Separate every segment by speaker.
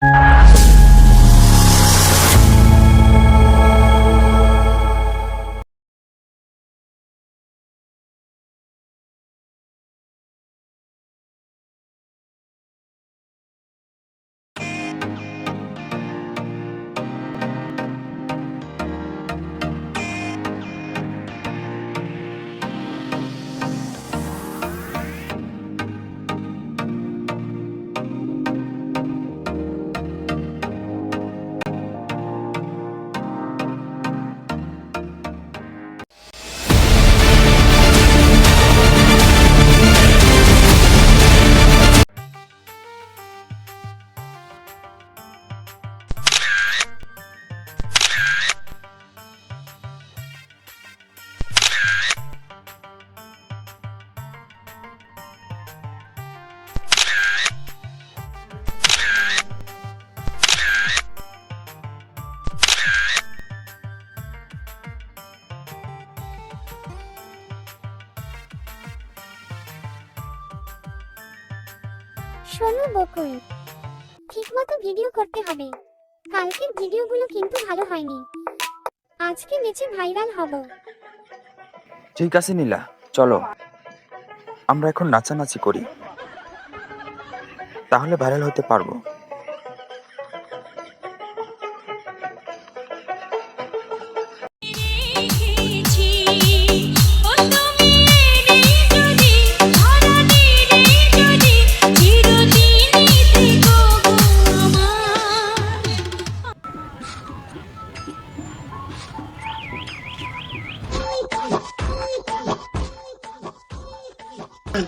Speaker 1: you শোনো, বকুল। ঠিকমতো video করতে হবে। কালকের ভিডিওগুলো কিন্তু ভালো হয়নি। আজকে নেচে ভাইরাল হব।
Speaker 2: ঠিক আছে, নীলা। চলো। আমরা এখন নাচানাচি করি। তাহলে ভাইরাল হতে পারব।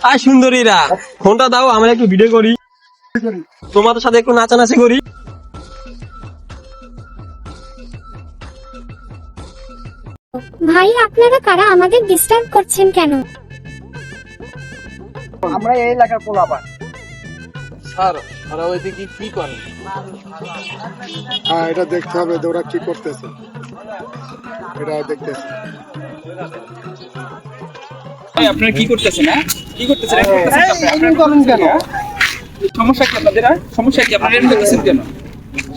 Speaker 3: আর সুন্দরীরা ফোনটা দাও আমরা একটু ভিডিও করি। তোমাদের সাথে একটু নাচানাচি করি।
Speaker 1: ভাই আপনারা কারা? আমাদের ডিস্টার্ব করছেন কেন?
Speaker 4: আমরা এই এলাকার পোলাপান।
Speaker 5: স্যার ওরা ওইদিকে কি করে?
Speaker 6: হ্যাঁ এটা দেখতে হবে ওরা কি করতেছে? এটা দেখতেছে।
Speaker 5: আপনারা কি করতেছেন হ্যাঁ? কি করতেছেন?
Speaker 4: এরকম করেন কেন
Speaker 5: সমস্যা কি আপনাদের সমস্যা কি আপনারা এরকম করতেছেন কেন?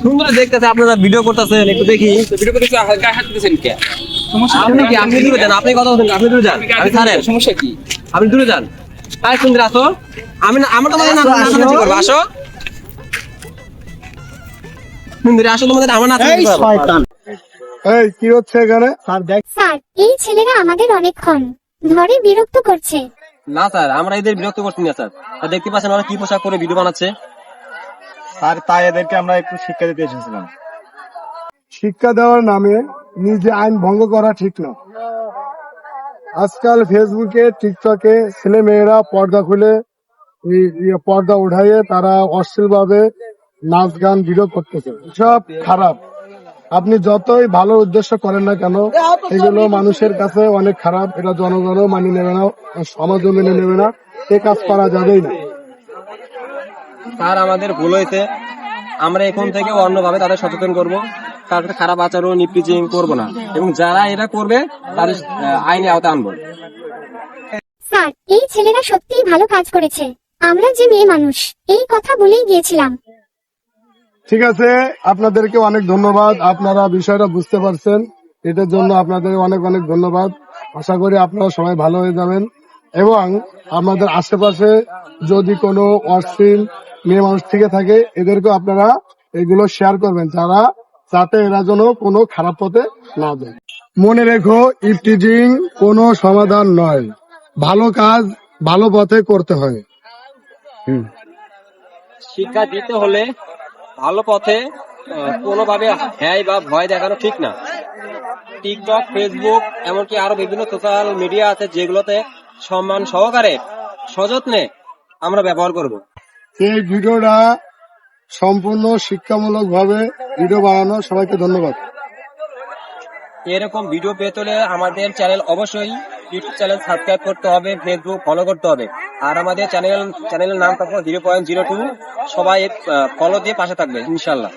Speaker 3: সুন্দর দেখতেছে আপনারা ভিডিও করতেছেন একটু দেখি।
Speaker 5: ভিডিও করতেছে গায়ে হাত দিতেছেন কে? সমস্যা
Speaker 3: আপনি কি আপনি দূরে যান আপনি কথা বলছেন আপনি দূরে যান আমি
Speaker 5: সমস্যা কি?
Speaker 3: আপনি দূরে যান। আয় সুন্দর আসো। আমি না- আমরা তোমাদের না- নাচানাচি করব আসো। সুন্দরী আসো তোমাদের আমার নাচানাচি করব।
Speaker 6: এই কি হচ্ছে এখানে?
Speaker 4: স্যার
Speaker 1: এই ছেলেরা আমাদের অনেকক্ষণ। ধরে বিরক্ত করছে।
Speaker 3: না স্যার আমরা এদের বিরক্ত করছি না স্যার। আর দেখতে পাচ্ছেন ওরা কি পোশাক পরে ভিডিও বানাচ্ছে?
Speaker 6: আর তাই এদেরকে আমরা একটু শিক্ষা দিতে এসেছিলাম। শিক্ষা দেওয়ার নামে নিজে আইন ভঙ্গ করা ঠিক না। আজকাল ফেসবুকে টিকটকে ছেলে মেয়েরা পর্দা খুলে পর্দা উঠাইয়ে তারা অশ্লীল ভাবে নাচ গান ভিডিও করতেছে। সব খারাপ। আপনি যতই ভালো উদ্দেশ্য করেন না কেন এগুলো মানুষের কাছে অনেক খারাপ এটা জনগণও মানিয়ে নেবে না সমাজও মেনে নেবে না এ কাজ করা যাবেই না।
Speaker 3: স্যার আমাদের ভুল হয়েছে। আমরা এখন থেকে অন্যভাবে তাদের সচেতন করব। তার সাথে খারাপ আচরণ ইপ্রিজিং করব না। এবং যারা এটা করবে তাদের আইনে আওতা আনব।
Speaker 1: স্যার এই ছেলেরা সত্যিই ভালো কাজ করেছে। আমরা যে মেয়ে মানুষ এই কথা বলেই গিয়েছিলাম।
Speaker 6: ঠিক আছে, আপনাদেরকে অনেক ধন্যবাদ। আপনারা বিষয়টা বুঝতে পারছেন। এটার জন্য আপনাদের অনেক অনেক ধন্যবাদ। আশা করি আপনারা সবাই ভালো হয়ে যাবেন। এবং আপনাদের আশেপাশে যদি কোনো অশ্লীল মেয়ে মানুষ থেকে থাকে এদেরকে আপনারা এগুলো শেয়ার করবেন, যারা, যাতে এরা যেন কোনো খারাপ পথে না যায়। মনে রেখো ইফটিজিং কোনো সমাধান নয়। ভালো কাজ ভালো পথে করতে হয়।
Speaker 3: শিক্ষা দিতে হলে ভালো পথে কোনোভাবে হ্যায় বা ভয় দেখানো ঠিক না। টিকটক ফেসবুক এমনকি আরও বিভিন্ন সোশ্যাল মিডিয়া আছে যেগুলোতে সম্মান সহকারে সযত্নে আমরা ব্যবহার করব।
Speaker 6: এই ভিডিওটা সম্পূর্ণ শিক্ষামূলক ভাবে ভিডিও বানানো। সবাইকে ধন্যবাদ।
Speaker 3: এরকম ভিডিও পেতে হলে আমাদের চ্যানেল অবশ্যই ইউটিউব চ্যানেল সাবস্ক্রাইব করতে হবে ফেসবুক ফলো করতে হবে। আর আমাদের চ্যানেল চ্যানেলের নাম থাকব জিরো পয়েন্ট জিরো টু সবাই ফলো দিয়ে পাশে থাকবে, ইনশাল্লাহ।